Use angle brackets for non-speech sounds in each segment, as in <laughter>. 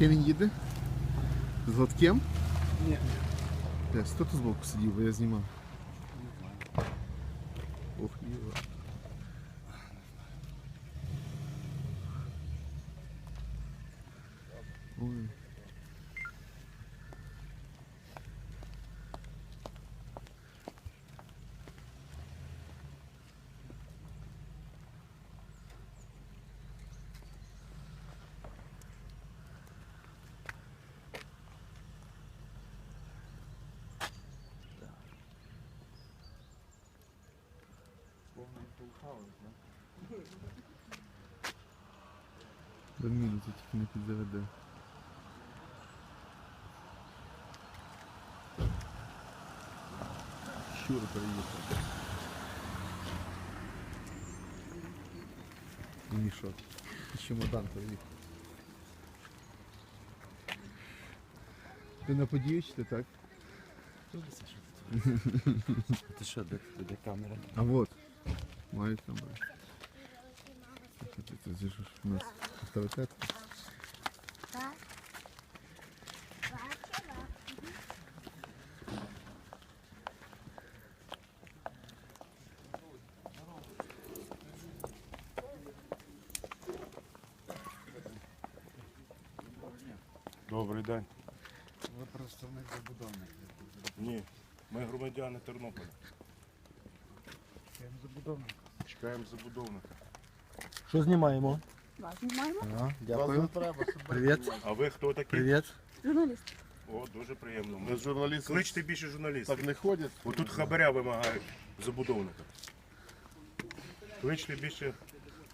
ким він їде? З Гладким? Ні. Десь, хто тут збоку сидів, бо я знімав. Ох, Іва. Ой. До мінуси тільки не підзаведе. Щур приїхав. І мішок. І чемодан приїхав. Ти на подію чи ти так? Ти що, де, де камера? А вот. Це, це ж у нас авторитет. Добрий день. Ви представник забудовник. Ні, ми громадяни Тернополя. Я забудовник. Чекаємо забудовника. Що знімаємо? Вас знімаємо? Ага, дякую. Привіт. А ви хто такі? Привіт. Журналіст. О, дуже приємно. Ми журналісти Кличте більше журналістів. так не ходять. Отут хабаря вимагають забудовника. Кличте більше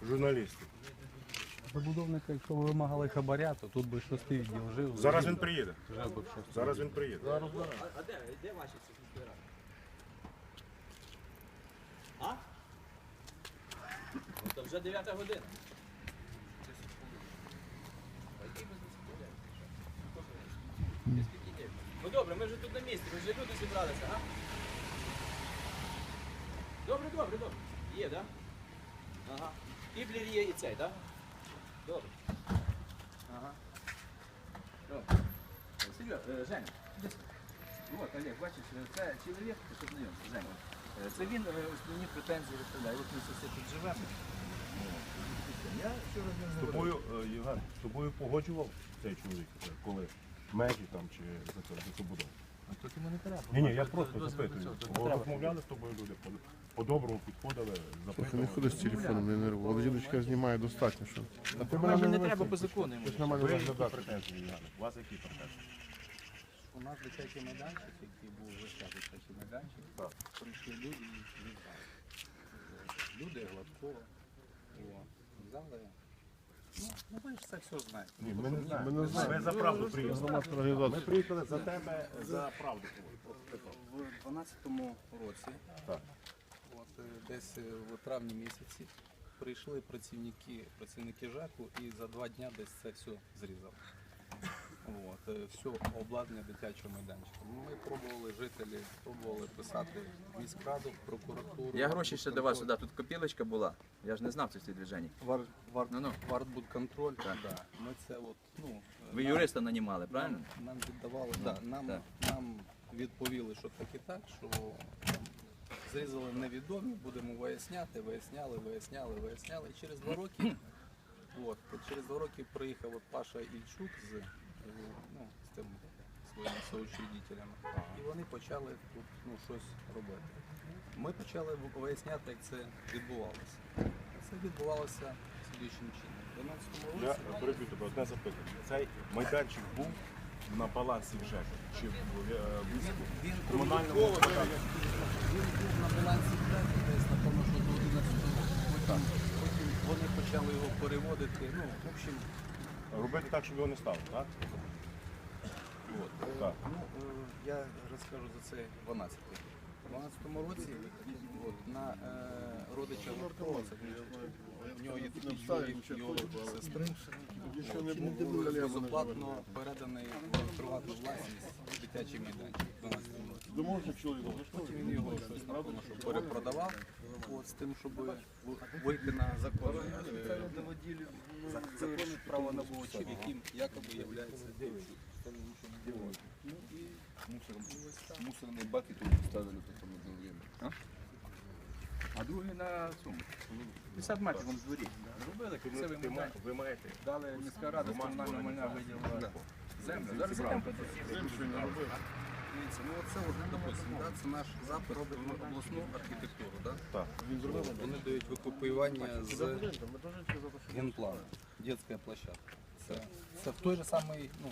журналістів. Забудовника, якщо ви вимагали хабаря, то тут би шостий відділ жив. Зараз він приїде. Вже би шостий. Зараз він приїде. То вже 9 година. Ну добре, ми вже тут на місці, ми вже люди зібралися, а? Добре, добре, добре. Є, так? Да? Ага. Іблір є і цей, так? Да? Добре. Ага. Добре. Е, Женя, іди. От, Олег, бачиш, е, це чоловік, що знайомся, Женя. Е, Це він е, основні претензії виставляє. От ми всі тут живемо. З тобою, е, Євген, з тобою погоджував цей чоловік, е, коли межі там чи за це за забудову? А тут йому не треба. Ні, ні, я просто запитую. Розмовляли з тобою люди, по- по-доброму підходили, Слухай, не запитували. ходи з телефоном, не. Але жіночка знімає достатньо, що. А ти же не треба по закону йому. Ви які претензії, Євген? У вас які претензії? У нас дитячий майданчик, який був весь дитячий майданчик, Так. прийшли люди і віддали. Люди гладкого. О, Ну, ну ви ж це все знаєте. Ні, ми не знаємо. Ми не знаємо. Ми за правду приїхали. Ми приїхали за тебе за правду. В 12-му році, Так. от, е, десь е, в травні місяці, прийшли працівники, працівники ЖЕКу і за два дня десь це все зрізали. От, е, все обладнання дитячого майданчика. Ну, Ми пробували жителі, пробували писати в міськраду, в прокуратуру. Я гроші ще давав сюди, тут копілочка була. Я ж не знав цих движень. Вар, вар, Ну-ну. Вартбудконтроль. Да. Ми це от, ну, Ви нам- юриста нанімали, правильно? Нам, нам віддавали, да, нам, так. нам відповіли, що так і так, що там, зрізали невідомі, будемо виясняти, виясняли, виясняли, виясняли. І через два роки, <clears throat> от, через два роки приїхав от Паша Ільчук з, ну, з тим своїми соучредителями. І вони почали тут ну, щось робити. Ми почали виясняти, як це відбувалося. Це відбувалося слідчим чином. В 12 Я переб'ю тебе одне запитання. Цей майданчик був на балансі вже чи в е, війську? Він комунальному був на балансі ДЕК десь, напевно, що до 11 року. Потім вони почали його переводити. Ну, в общем, Робити так, щоб його не стало, так? от. е, Так. Ну, е, я розкажу за це 12 рік. У 12 році от, на е, родича Лавкова, це в нього є такий чоловік його сестри, от, безоплатно переданий в приватну власність дитячий майданчик в 12 році. Потім він його щось напевно, що перепродавав от, з тим, щоб вийти на закон, е, за- законне право правонабувачів, яким якоби являється Мусорные баки тут ставили потом одно время. А? Другий на цьому. 50 метрів в дворі. Красивий Ви, ма- маєте Дали міська рада з комунального майна виділила землю. Зараз йдемо по Дивіться, ну оце допустимо, це наш запит в обласну архітектуру. Вони з генплану, дитяча площадка. Це, це в той же самий, ну,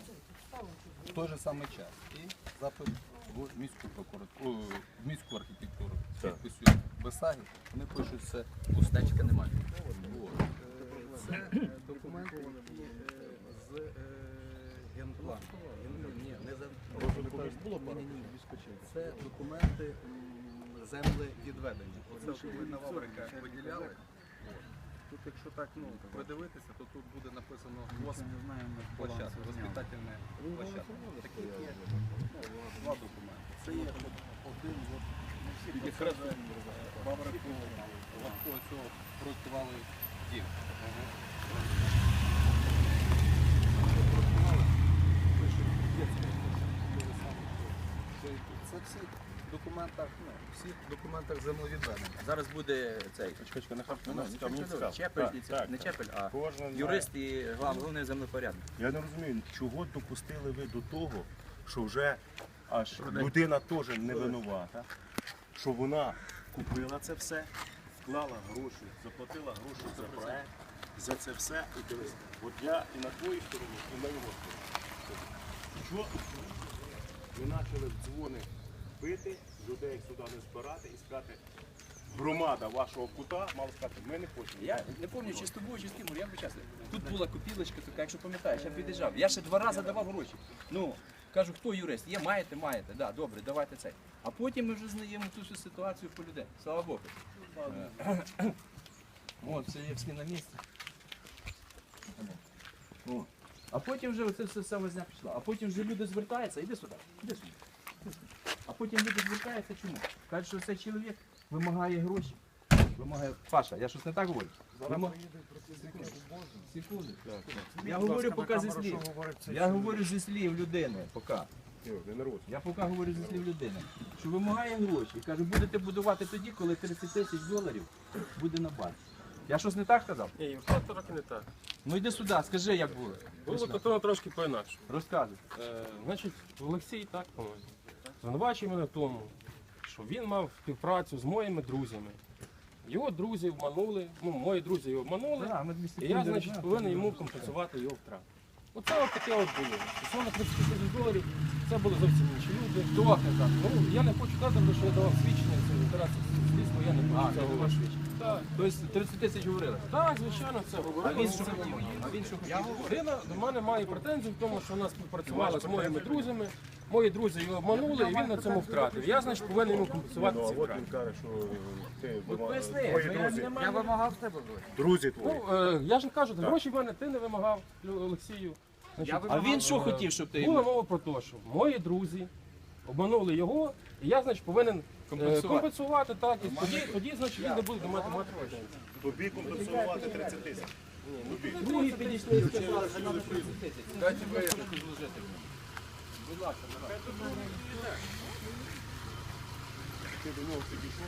в той же самий час. І запит в міську прокуратуру, в міську архітектуру. Підписують Бесагі, вони пишуть це Пустечка немає. От. Це е, документи, які е, з е, генплану. Ген- Ні, не за Ні, ні, ні. Це документи м, землевідведення. Оце от коли на Ваврика виділяли. Тут, якщо так ну, подивитися, то тут буде написано площадка, воспитательна площадка. Такі є. Ну, два документи. Це є один от. Якраз цього проєктували дім. Це всі документах, ну, всі в документах землевідведення. Зараз буде цей. Чекай, нехай Ну, мене цікаво, мені цікаво. Чепель, Так, це так, не так. чепель, а Кожен знає. юрист і глав- головний землепорядник. Я не розумію, чого допустили ви до того, що вже аж людина теж не винувата, що вона купила це все, вклала гроші, заплатила гроші за проект, за це все і дивись. От я і на твоїй стороні, і на його стороні. Що ви почали в дзвони бити, людей сюди не збирати і сказати, громада вашого кута мала сказати, ми не хочемо. Я не пам'ятаю, чи з тобою, чи з ким, я вибачаюся. Тут була копілочка, така, якщо пам'ятаєш, я під'їжджав. Я ще два рази давав гроші. Ну, кажу, хто юрист? Є, маєте, маєте. Да, добре, давайте цей. А потім ми вже знаємо цю всю ситуацію по людей. Слава Богу. От, все є на місці. А потім вже оце все возня пішла. А потім вже люди звертаються, іди сюди, іди сюди. Потім люди звертаються чому? Кажуть, що цей чоловік вимагає гроші. Вимагає. Паша, я щось не так говорю? Вимаг- Секунду. Я говорю поки зі слів. Я говорю зі слів людини, поки. Я поки говорю зі слів людини, що вимагає гроші. І каже, будете будувати тоді, коли 30 тисяч доларів буде на базі. Я щось не так сказав? Ні, все трохи не так. Ну йди сюди, скажи, як було. Було то трошки по-інакше. Розказуй. Е, значить, Олексій так, по-моєму, звинувачує мене в тому, що він мав співпрацю з моїми друзями. Його друзі обманули, ну, мої друзі його обманули, і я, значить, повинен йому компенсувати його втрату. Оце от таке от було. Стосовно 30 тисяч доларів, це були зовсім інші люди. Казав? Ну, я не хочу казати, що я давав свідчення, це інтереси слідства, я не хочу цього говорити. Так, Тобто 30 тисяч говорили. так, звичайно, це А він що хотів? А він що хотів? Людина до мене має претензію в тому, що вона співпрацювала з моїми друзями. Мої друзі його обманули, і він на цьому втратив. Я, значить, повинен йому компенсувати Ну, ці втрати. він каже, що ти Поясни, твої я друзі, не маю- вимагав з тебе гроші. друзі твої. Ну, е, я ж кажу, гроші в мене ти не вимагав, Лю- Олексію. А він що хотів, щоб ти Була йому? мова про те, що мої друзі обманули його, і я, значить, повинен Компенсувати. компенсувати, компенсувати так. І тоді, тоді, значить, він не буде мати мати претензій. Тобі компенсувати 30 тисяч. Другі підійшли і сказали, що треба 30 тисяч. Дайте ви. Будь ласка, давай. Ти до нього підійшов,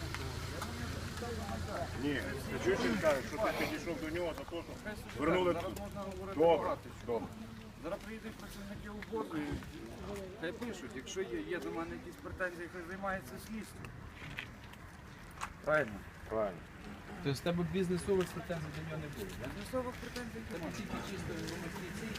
Ні, чуєш, він каже, що ти підійшов до нього за те, що вернули... Добре, добре. Зараз приїдуть працівники УБОЗу і хай пишуть, якщо є, є до мене якісь претензії, хай займається слідством. Правильно. Правильно. Тобто з тебе бізнесових претензій до нього не було. да? Бізнесових претензій Тебе тільки чисто інвестиції.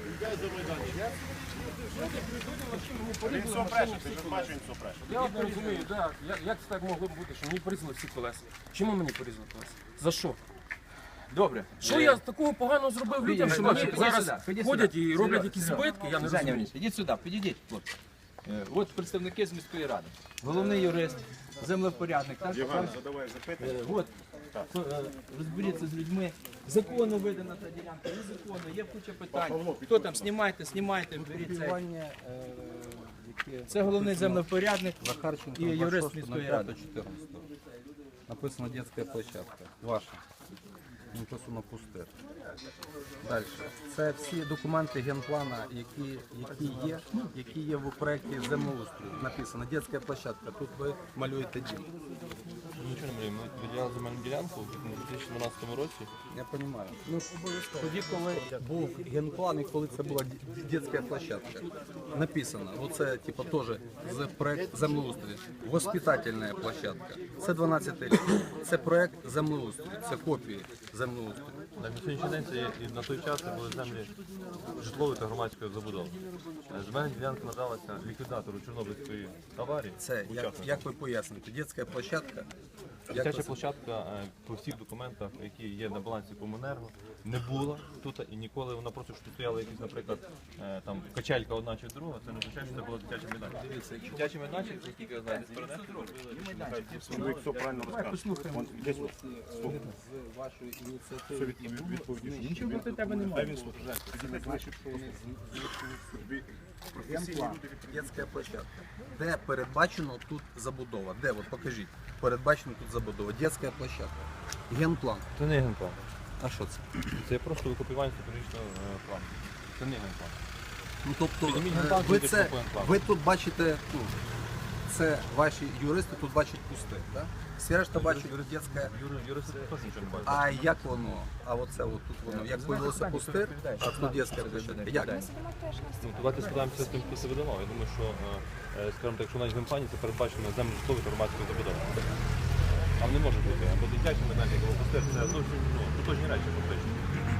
Він все бреше, ти ж бачиш, він все. Я не розумію, да, як, як це так могло б бути, що мені порізали всі колеса? Чому мені порізали колеса? За що? Добре. Що я такого поганого зробив людям, що мені Підійди зараз сюди, підійди ходять сюди. і роблять якісь серйозно. збитки, я не Женя, розумію. Вніч, ідіть сюди, підійдіть. Е, От представники з міської ради. Головний юрист, землевпорядник. Так? Євген, задавай запитання. Е, От, е, розберіться з людьми. Законно видана та ділянка, незаконно, є куча питань. Хто там, знімайте, знімайте, беріть це. Е, яке Це головний землевпорядник Захарченко, і юрист міської ради. 14. Написано детская площадка. Ваша. Написано пусте. Далі. Це всі документи генплана, які, які, є, які є в проєкті землеустрою. Написано дитяча площадка. Тут ви малюєте дім. Нічого не малюємо. Ми виділяли земельну ділянку у 2012 році. Я розумію. Ну, тоді, коли був генплан і коли це була дитяча площадка, написано, оце типу теж з проект землеустрою. Воспитательна площадка. Це 12 рік. Це проект землеустрою, це копії землеустрою. На сьогоднішній день це є- і на той час це були землі житлової та громадської забудови. Е, Земельна ділянка надалася ліквідатору Чорнобильської аварії. Це як, учаснику. як ви поясните, дитяча площадка. Дитяча площадка е, по всіх документах, які є на балансі Комунерго, не була тут і ніколи вона просто що тут стояла якісь, наприклад, е, там качелька одна чи друга, це не означає, що це була дитяча майданчик. Дивіться, дитячий майданчик, це тільки я знаю, десь перенесли, Ви все правильно десь от, слухай. з вашої Все ініціативи від-. Нічого проти тебе немає. Він слухає. вони Генплан, дитяча площадка. Де передбачено тут забудова? Де? От покажіть. Передбачено тут забудова. Детська площадка. Генплан. Це не генплан. А що це? Це просто викопіювання стратегічного е, плану. Це не генплан. Ну тобто Підніміть е, генплан, ви це ви тут бачите, ну це ваші юристи тут бачать пусте, так? Всі решта бачать бачать. А як воно? А оце от тут воно. Як появилося пустир, а тут дитяча площадка. Як? Ну, давайте складаємося з тим, хто це видавав. Я думаю, що, е, е, скажімо так, якщо навіть в генплані це передбачено землі житлові та громадської забудови. Там не може бути або дитячий майданчик, або пустир. Це зовсім ну, тотожні речі фактично.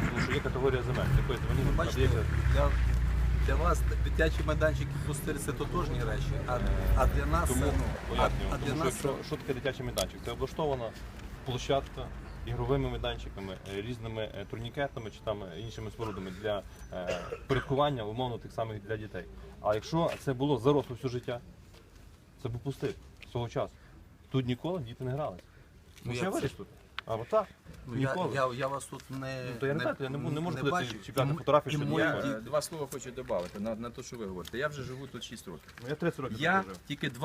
Тому що є категорія земель, якої Бачите, надається для, вас дитячі майданчики пустирі це тотожні речі, а, а для нас Тому це, ну, а, пояснюю, а для тому що нас якщо, що таке дитячий майданчик? Це облаштована площадка ігровими майданчиками, е, різними е, турнікетами чи там е, іншими спорудами для е, порядкування, умовно тих самих для дітей. А якщо це було заросло все життя, це був пустир свого часу. Тут ніколи діти не гралися. Ну, Ну, як це? виріс тут. А от так. ну, я, Ніколи. я, я вас тут не, Ну, то я не знаю, я не не можу ходити бачу. чіпляти фотографії, і щоб мої я- Е, Два слова хочу додати на, на те, що ви говорите. Я вже живу тут 6 років. Ну, я 30 років Я тут жив. тільки два.